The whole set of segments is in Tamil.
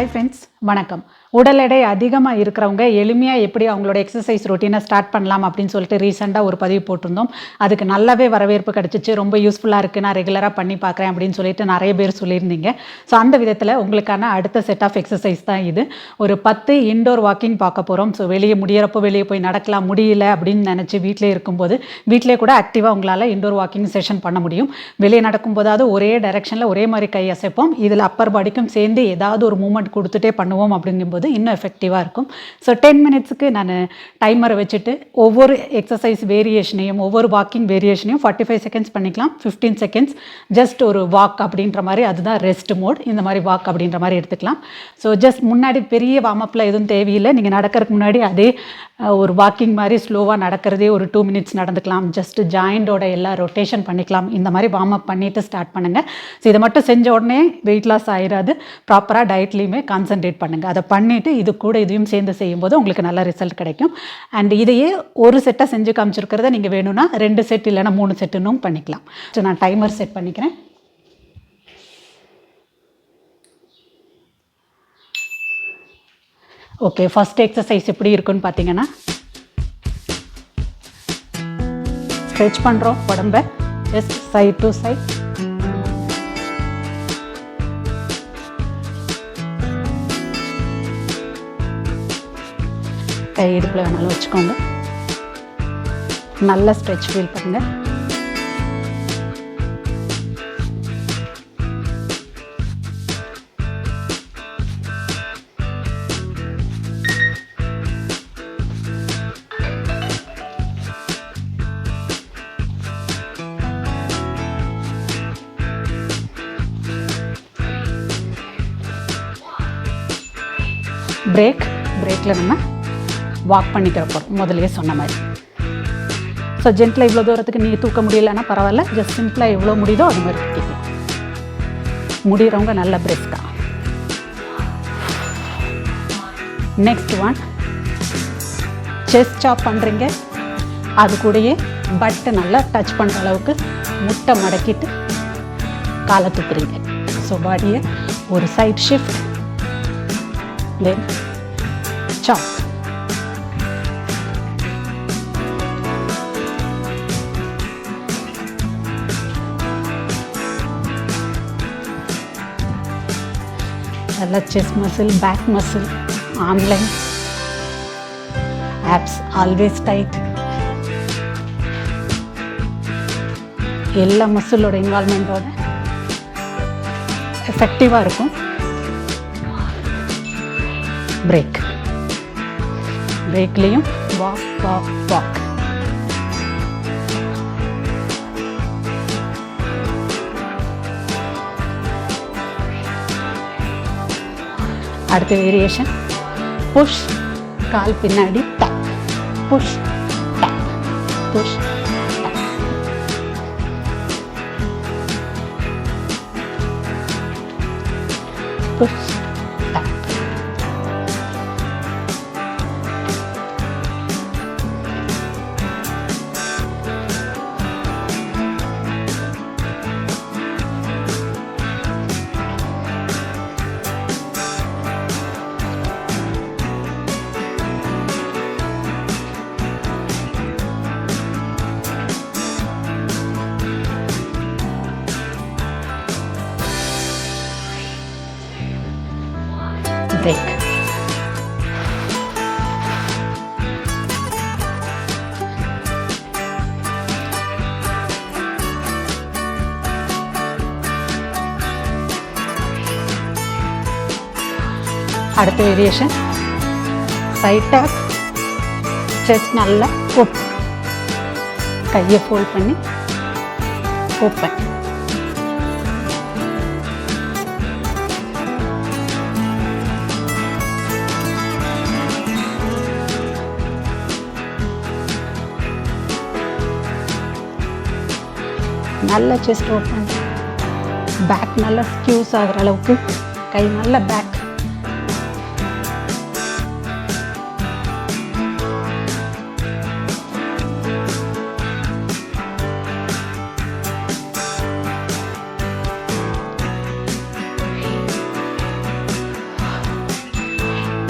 ஹாய் ஃப்ரெண்ட்ஸ் வணக்கம். உடல் எடை அதிகமாக இருக்கிறவங்க எளிமையாக எப்படி அவங்களோட எக்ஸசைஸ் ரொட்டீனை ஸ்டார்ட் பண்ணலாம் அப்படின்னு சொல்லிட்டு ரீசெண்டாக ஒரு பதிவு போட்டிருந்தோம். அதுக்கு நல்லாவே வரவேற்பு கிடச்சிச்சு. ரொம்ப யூஸ்ஃபுல்லாக இருக்குது நான் ரெகுலராக பண்ணி பார்க்குறேன் அப்படின்னு சொல்லிட்டு நிறைய பேர் சொல்லியிருந்தீங்க. ஸோ அந்த விதத்தில் உங்களுக்கான அடுத்த செட் ஆஃப் எக்ஸசைஸ் தான் இது. ஒரு பத்து இன்டோர் வாக்கிங் பார்க்க போகிறோம் ஸோ வெளியே முடியிறப்போ வெளியே போய் நடக்கலாம். முடியல அப்படின்னு நினச்சி வீட்டிலே இருக்கும்போது வீட்டிலே கூட ஆக்டிவாக உங்களால் இன்டோர் வாக்கிங் செஷன் பண்ண முடியும். வெளியே நடக்கும்போதாவது ஒரே டைரெக்ஷனில் ஒரே மாதிரி கை அசைப்போம். இதில் அப்பர் பாடிக்கும் சேர்ந்து ஏதாவது ஒரு மூமெண்ட் கொடுத்துட்டே பண்ணுவோம் அப்படிங்கும்போது இன்னும் எஃபெக்டிவாக இருக்கும். ஸோ டென் மினிட்ஸுக்கு நான் டைமரை வச்சுட்டு ஒவ்வொரு எக்ஸசைஸ் வேரியேஷனையும் ஒவ்வொரு வாக்கிங் வேரியேஷனையும் ஃபார்ட்டி ஃபைவ் செகண்ட்ஸ் பண்ணிக்கலாம். ஃபிஃப்டீன் செகண்ட்ஸ் ஜஸ்ட் ஒரு வாக் அப்படின்ற மாதிரி அதுதான் ரெஸ்ட் மோட் இந்த மாதிரி வாக் அப்படின்ற மாதிரி எடுத்துக்கலாம். ஸோ ஜஸ்ட் முன்னாடி பெரிய வார்மப்பில் எதுவும் தேவையில்லை. நீங்கள் நடக்கிறதுக்கு முன்னாடி அதே ஒரு வாக்கிங் மாதிரி ஸ்லோவாக நடக்கிறதே ஒரு டூ மினிட்ஸ் நடந்துக்கலாம். ஜஸ்ட்டு ஜாயிண்டோட எல்லா ரொட்டேஷன் பண்ணிக்கலாம். இந்த மாதிரி வார்ம் அப் பண்ணிவிட்டு ஸ்டார்ட் பண்ணுங்கள் ஸோ இதை மட்டும் செஞ்ச உடனே வெயிட் லாஸ் ஆயிடாது ப்ராப்பராக டயட்லேயுமே கான்சென்ட்ரேட் பண்ணுங்கள் அதை பண்ணிவிட்டு இது கூட இதையும் சேர்ந்து செய்யும்போது உங்களுக்கு நல்ல ரிசல்ட் கிடைக்கும். அண்ட் இதையே ஒரு செட்டாக செஞ்சு காமிச்சிருக்கிறத நீங்கள் வேணும்னா ரெண்டு செட் இல்லைன்னா மூணு செட்டுன்னு பண்ணிக்கலாம். ஸோ நான் டைமர் செட் பண்ணிக்கிறேன். ஓகே ஃபர்ஸ்ட் எக்ஸசைஸ் எப்படி இருக்குன்னு பார்த்தீங்கன்னா ஸ்ட்ரெச் பண்ணுறோம் உடம்ப. ஜஸ்ட் சைட் டு சைட் கை இடுப்பில் வேணாலும் வச்சுக்கோங்க. நல்ல ஸ்ட்ரெச் ஃபீல் பண்ணுங்கள் பிரேக் பிரேக்கில் நம்ம வாக் பண்ணிக்கிற போகிறோம் முதலையே சொன்ன மாதிரி. ஸோ ஜென்ட்டில் இவ்வளோ தூரத்துக்கு நீ தூக்க முடியலன்னா பரவாயில்ல. ஜஸ்ட் சிம்பிளாக எவ்வளோ முடியுதோ அது மாதிரி தூக்கிக்கலாம் முடிகிறவங்க நல்ல பிரெஸ்கா நெக்ஸ்ட் ஒன் செஸ்ட் சாப் பண்ணுறீங்க அது கூடயே பட்டை நல்லா டச் பண்ணுற அளவுக்கு முட்டை மடக்கிட்டு காலை தூக்குறீங்க. ஸோ பாடியை ஒரு சைட் ஷிஃப்ட் தென் சாப் நல்லா chest muscle back muscle online abs always tight எல்லா மசிலோட இன்வால்மெண்ட்டோட எஃபெக்டிவாக இருக்கும். பிரேக் பிரேக்லேயும் வாக் வாக் வாக் அடுத்த வேரியேஷன் புஷ் கால் பின்னாடி tuck push tuck push push break அடுத்த வேரியேஷன் சைட்டாக டேப் செஸ்ட் நல்லா ஓப் கையை ஃபோல்ட் பண்ணி ஓப்பன் நல்ல செஸ்ட் ஓப்பன் பேக் நல்லா ஸ்கியூஸ் ஆகிற அளவுக்கு. கை நல்ல back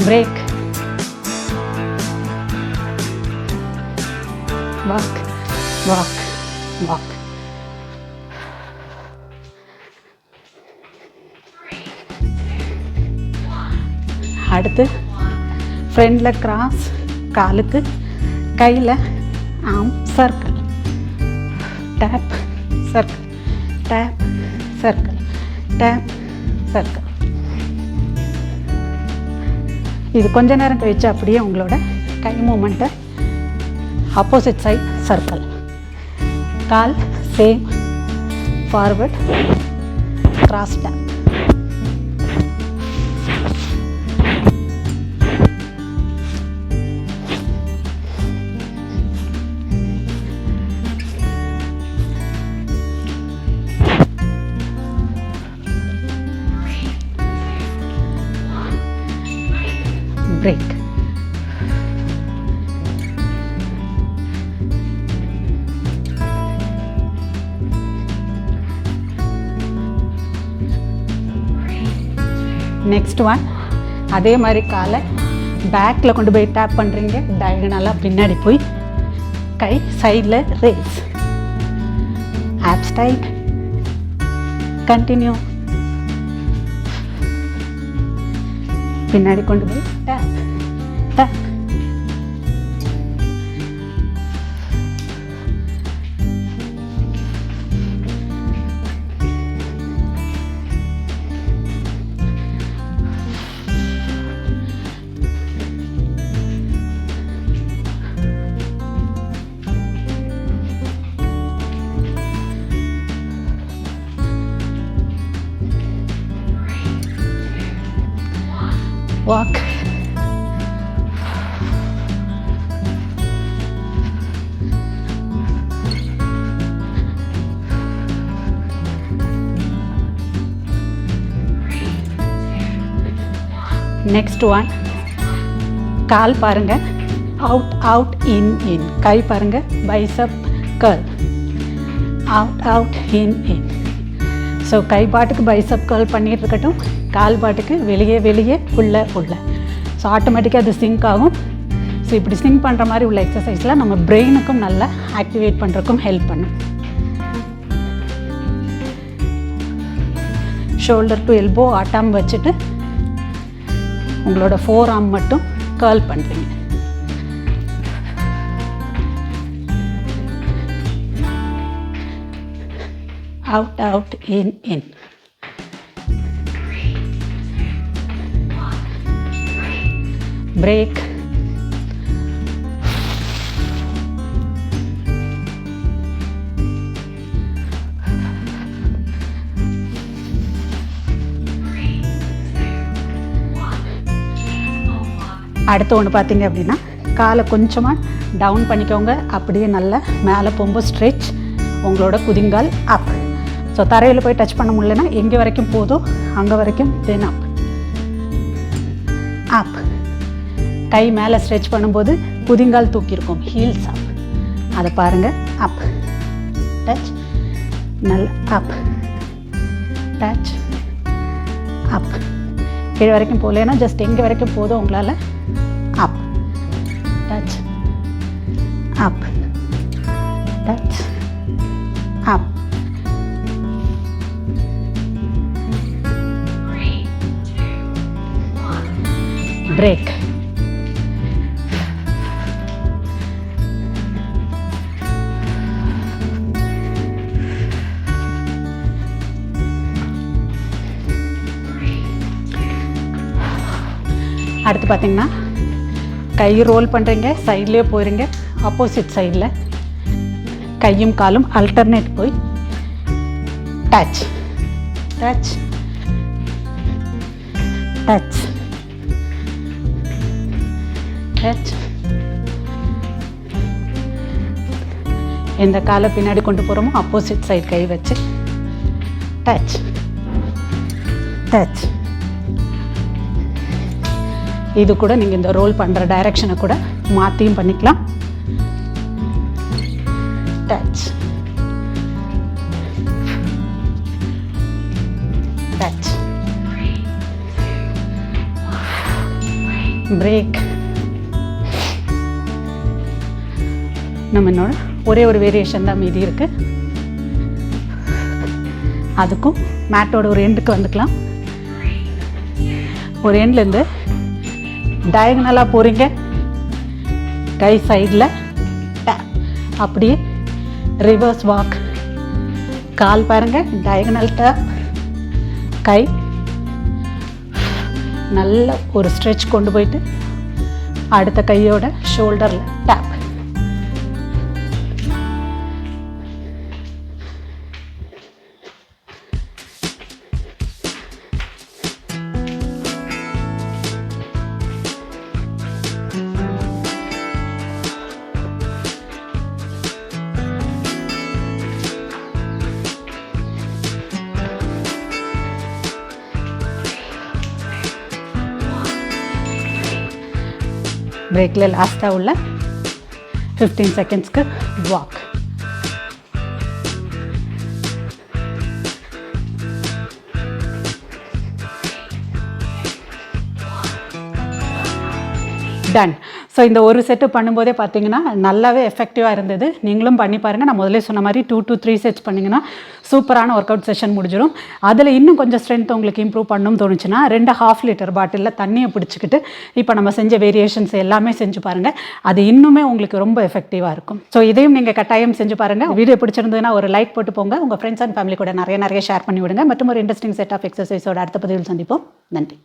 break walk walk walk அடுத்து ஃப்ரெண்டில் கிராஸ் காலுக்கு கையில் arm circle tap circle tap circle tap circle இது கொஞ்ச நேரம் கழிச்சு அப்படியே உங்களோட கை மூமெண்ட்டை ஆப்போசிட் சைட் சர்க்கிள் கால் same forward cross tap next one அதே மாதிரி காலை பேக்கில் கொண்டு போய் டேப் பண்ணுறீங்க டயகனலாக பின்னாடி போய் கை சைடில் ரேஸ் ஆப்ஸ் டைட் கண்டினியூ பின்னாடி கொண்டு போய் tap tap walk. Next one கால் பாருங்க அவுட் அவுட் இன் இன் கை பாருங்க bicep curl out out in in so கை பாட்டுக்கு பைசப் கர்ல் பண்ணிட்டு இருக்கட்டும். கால் பாட்டுக்கு வெளியே வெளியே உள்ளே உள்ளே. ஸோ ஆட்டோமேட்டிக்காக அது சிங்க் ஆகும். ஸோ இப்படி சிங்க் பண்ணுற மாதிரி உள்ள எக்ஸசைஸில் நம்ம பிரெயினுக்கும் நல்லா ஆக்டிவேட் பண்ணுறதுக்கும் ஹெல்ப் பண்ணும். ஷோல்டர் டு எல்போ ஆட்டாம் வச்சுட்டு உங்களோட ஃபோர் ஆர்ம் மட்டும் கேர்ள் பண்ணுறீங்க out out in in break. அடுத்து ஒன்று பார்த்தீங்க அப்படின்னா காலை கொஞ்சமாக டவுன் பண்ணிக்கோங்க. அப்படியே நல்லா மேலே போகும்போது ஸ்ட்ரெச் உங்களோட குதிங்கால் அப் ஸோ தரையில் போய் டச் பண்ண முடியலன்னா எங்கே வரைக்கும் போதோ அங்கே வரைக்கும் தென் அப் அப் கை மேலே ஸ்ட்ரெச் பண்ணும்போது புதிங்கால் தூக்கியிருக்கும். ஹீல்ஸ் அப் அதை பாருங்கள் அப் டச் நல்ல அப் டச் அப் கீழே வரைக்கும் போகலன்னா ஜஸ்ட் எங்கே வரைக்கும் போதும் உங்களால்? Up touch up touch break அடுத்து பார்த்தீங்கன்னா கை ரோல் பண்ணுறீங்க சைட்லேயே போயிடுங்க ஆப்போசிட் சைடில் கையும் காலும் அல்டர்னேட் போய் டச் டச் டச் டச் எந்த காலை பின்னாடி கொண்டு போகிறோமோ ஆப்போசிட் சைடு கை வச்சு டச் டச் இது கூட நீங்கள் இந்த ரோல் பண்ணுற டைரக்ஷனை கூட மாற்றியும் பண்ணிக்கலாம். டச் டச் பிரேக் நம்ம என்னோட ஒரே ஒரு வேரியேஷன் தான் மீதி இருக்குது அதுக்கும் மேட்டோட ஒரு எண்டுக்கு வந்துக்கலாம். ஒரு எண்ட்லேருந்து டயகனலாக போகிறீங்க கை சைடில் அப்படியே ரிவர்ஸ் வாக் கால் பாருங்கள் டயகனல் டேப் கை. நல்ல ஒரு ஸ்ட்ரெச் கொண்டு போயிட்டு அடுத்த கையோட ஷோல்டரில் டேப் பிரேக்கில் லாஸ்ட்டாக உள்ள ஃபிஃப்டீன் செகண்ட்ஸ்க்கு வாக் டன் ஸோ இந்த ஒரு செட்டு பண்ணும்போதே பார்த்தீங்கன்னா நல்லாவே எஃபெக்டிவாக இருந்தது. நீங்களும் பண்ணி பாருங்கள் நான் முதல்ல சொன்ன மாதிரி டூ டு த்ரீ செட்ஸ் பண்ணிங்கன்னா சூப்பரான ஒர்க் அவுட் செஷன் முடிஞ்சிடும் அதில் இன்னும் கொஞ்சம் ஸ்ட்ரென்த் உங்களுக்கு இம்ப்ரூவ் பண்ணணும்னு தோணுச்சுன்னா ரெண்டு ஹாஃப் லிட்டர் பாட்டிலில் தண்ணியை பிடிச்சிக்கிட்டு இப்போ நம்ம செஞ்ச வேரியேஷன்ஸ் எல்லாமே செஞ்சு பாருங்கள் அது இன்னுமே உங்களுக்கு ரொம்ப எஃபெக்டிவாக இருக்கும். ஸோ இதையும் நீங்கள் கட்டாயம் செஞ்சு பாருங்கள் வீடியோ பிடிச்சிருந்ததுன்னா ஒரு லைக் போட்டு போங்க. உங்கள் ஃப்ரெண்ட்ஸ் அண்ட் ஃபேமிலி கூட நிறைய நிறைய ஷேர் பண்ணி விடுங்க. மற்றும் ஒரு இன்ட்ரெஸ்டிங் செட் ஆஃப் எக்ஸசைஸோட அடுத்த பதிவில் சந்திப்போம். நன்றி.